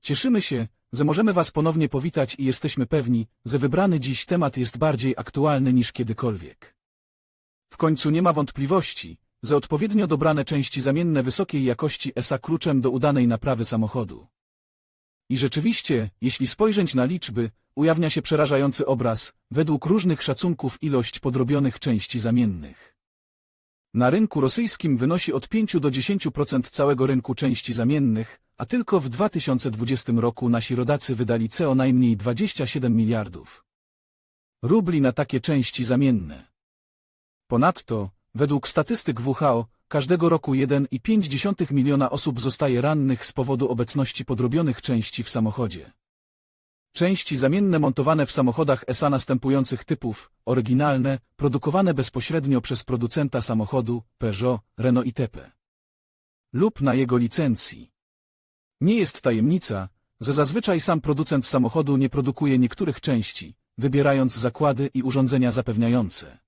cieszymy się, że możemy Was ponownie powitać i jesteśmy pewni, że wybrany dziś temat jest bardziej aktualny niż kiedykolwiek. W końcu nie ma wątpliwości, że odpowiednio dobrane części zamienne wysokiej jakości ESA kluczem do udanej naprawy samochodu. I rzeczywiście, jeśli spojrzeć na liczby, ujawnia się przerażający obraz, według różnych szacunków ilość podrobionych części zamiennych. Na rynku rosyjskim wynosi od 5 do 10% całego rynku części zamiennych, a tylko w 2020 roku nasi rodacy wydali co najmniej 27 miliardów rubli na takie części zamienne. Ponadto, według statystyk WHO, każdego roku 1,5 miliona osób zostaje rannych z powodu obecności podrobionych części w samochodzie. Części zamienne montowane w samochodach ESA następujących typów, oryginalne, produkowane bezpośrednio przez producenta samochodu, Peugeot, Renault itp. lub na jego licencji. Nie jest tajemnica, że zazwyczaj sam producent samochodu nie produkuje niektórych części, wybierając zakłady i urządzenia zapewniające.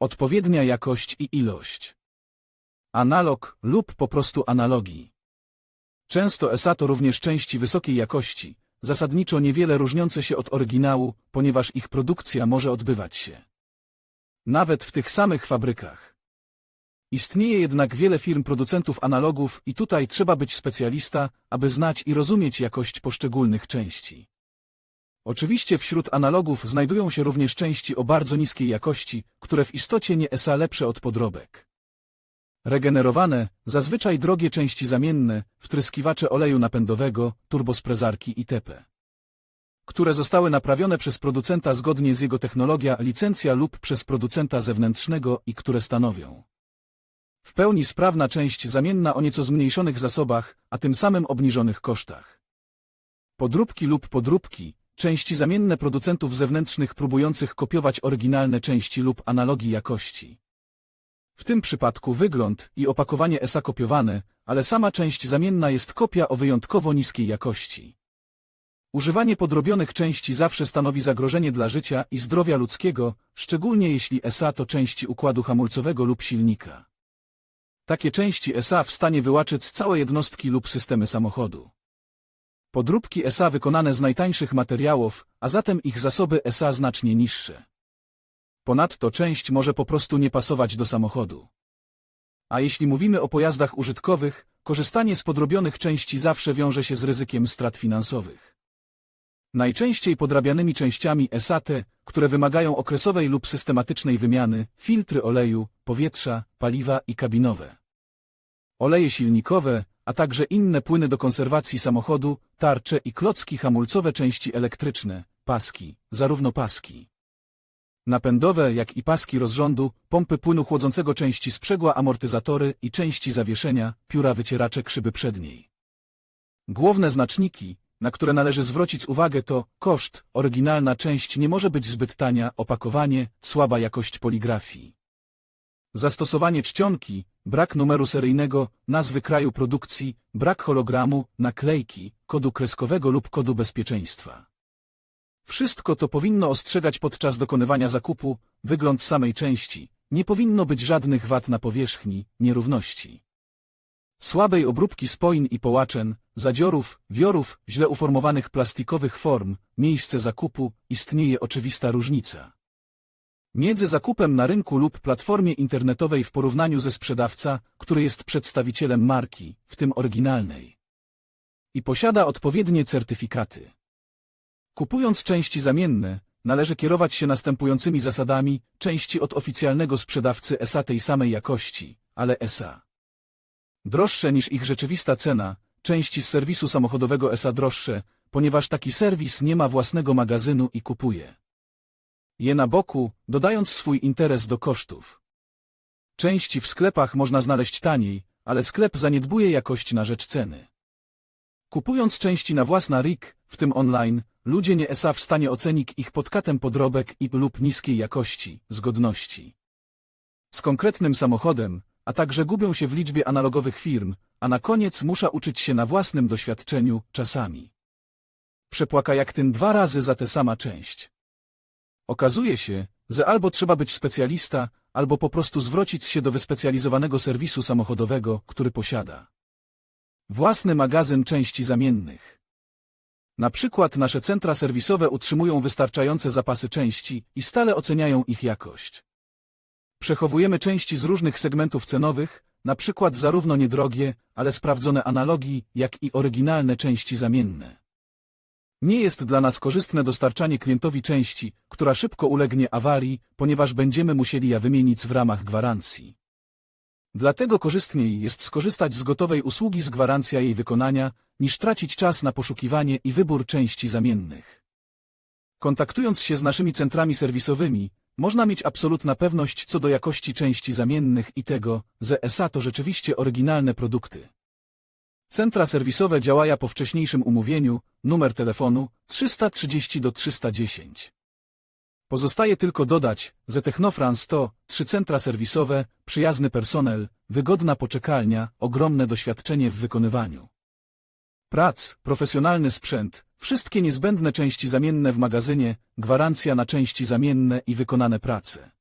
Odpowiednia jakość i ilość. Analog lub po prostu analogii. Często ESA to również części wysokiej jakości, zasadniczo niewiele różniące się od oryginału, ponieważ ich produkcja może odbywać się nawet w tych samych fabrykach. Istnieje jednak wiele firm producentów analogów i tutaj trzeba być specjalista, aby znać i rozumieć jakość poszczególnych części. Oczywiście wśród analogów znajdują się również części o bardzo niskiej jakości, które w istocie nie ESA lepsze od podrobek. Regenerowane, zazwyczaj drogie części zamienne, wtryskiwacze oleju napędowego, turbosprezarki itp. które zostały naprawione przez producenta zgodnie z jego technologia, licencja lub przez producenta zewnętrznego i które stanowią w pełni sprawna część zamienna o nieco zmniejszonych zasobach, a tym samym obniżonych kosztach. Podróbki lub podróbki, części zamienne producentów zewnętrznych próbujących kopiować oryginalne części lub analogii jakości. W tym przypadku wygląd i opakowanie ESA kopiowane, ale sama część zamienna jest kopia o wyjątkowo niskiej jakości. Używanie podrobionych części zawsze stanowi zagrożenie dla życia i zdrowia ludzkiego, szczególnie jeśli ESA to części układu hamulcowego lub silnika. Takie części ESA w stanie wyłaczyć całe jednostki lub systemy samochodu. Podróbki ESA wykonane z najtańszych materiałów, a zatem ich zasoby ESA znacznie niższe. Ponadto część może po prostu nie pasować do samochodu. A jeśli mówimy o pojazdach użytkowych, korzystanie z podrobionych części zawsze wiąże się z ryzykiem strat finansowych. Najczęściej podrabianymi częściami ESA te, które wymagają okresowej lub systematycznej wymiany, filtry oleju, powietrza, paliwa i kabinowe. Oleje silnikowe, a także inne płyny do konserwacji samochodu, tarcze i klocki hamulcowe części elektryczne, paski, zarówno paski napędowe, jak i paski rozrządu, pompy płynu chłodzącego części sprzęgła, amortyzatory i części zawieszenia, pióra wycieraczek szyby przedniej. Główne znaczniki, na które należy zwrócić uwagę to koszt, oryginalna część nie może być zbyt tania, opakowanie, słaba jakość poligrafii. Zastosowanie czcionki, brak numeru seryjnego, nazwy kraju produkcji, brak hologramu, naklejki, kodu kreskowego lub kodu bezpieczeństwa. Wszystko to powinno ostrzegać podczas dokonywania zakupu, wygląd samej części, nie powinno być żadnych wad na powierzchni, nierówności. Słabej obróbki spoin i połaczeń, zadziorów, wiorów, źle uformowanych plastikowych form, miejsce zakupu, istnieje oczywista różnica. Między zakupem na rynku lub platformie internetowej w porównaniu ze sprzedawca, który jest przedstawicielem marki, w tym oryginalnej. I posiada odpowiednie certyfikaty. Kupując części zamienne, należy kierować się następującymi zasadami, części od oficjalnego sprzedawcy ESA tej samej jakości, ale ESA. Droższe niż ich rzeczywista cena, części z serwisu samochodowego ESA droższe, ponieważ taki serwis nie ma własnego magazynu i kupuje je na boku, dodając swój interes do kosztów. Części w sklepach można znaleźć taniej, ale sklep zaniedbuje jakość na rzecz ceny. Kupując części na własna RIK, w tym online, ludzie nie są w stanie ocenić ich pod katem podrobek i lub niskiej jakości, zgodności. Z konkretnym samochodem, a także gubią się w liczbie analogowych firm, a na koniec muszę uczyć się na własnym doświadczeniu, czasami. Przepłaka jak tym dwa razy za tę sama część. Okazuje się, że albo trzeba być specjalista, albo po prostu zwrócić się do wyspecjalizowanego serwisu samochodowego, który posiada własny magazyn części zamiennych. Na przykład nasze centra serwisowe utrzymują wystarczające zapasy części i stale oceniają ich jakość. Przechowujemy części z różnych segmentów cenowych, na przykład zarówno niedrogie, ale sprawdzone analogii, jak i oryginalne części zamienne. Nie jest dla nas korzystne dostarczanie klientowi części, która szybko ulegnie awarii, ponieważ będziemy musieli ja wymienić w ramach gwarancji. Dlatego korzystniej jest skorzystać z gotowej usługi z gwarancja jej wykonania, niż tracić czas na poszukiwanie i wybór części zamiennych. Kontaktując się z naszymi centrami serwisowymi, można mieć absolutna pewność co do jakości części zamiennych i tego, że ESA to rzeczywiście oryginalne produkty. Centra serwisowe działają po wcześniejszym umówieniu, numer telefonu 330 do 310. Pozostaje tylko dodać, że Technofrance to trzy centra serwisowe, przyjazny personel, wygodna poczekalnia, ogromne doświadczenie w wykonywaniu prac, profesjonalny sprzęt, wszystkie niezbędne części zamienne w magazynie, gwarancja na części zamienne i wykonane prace.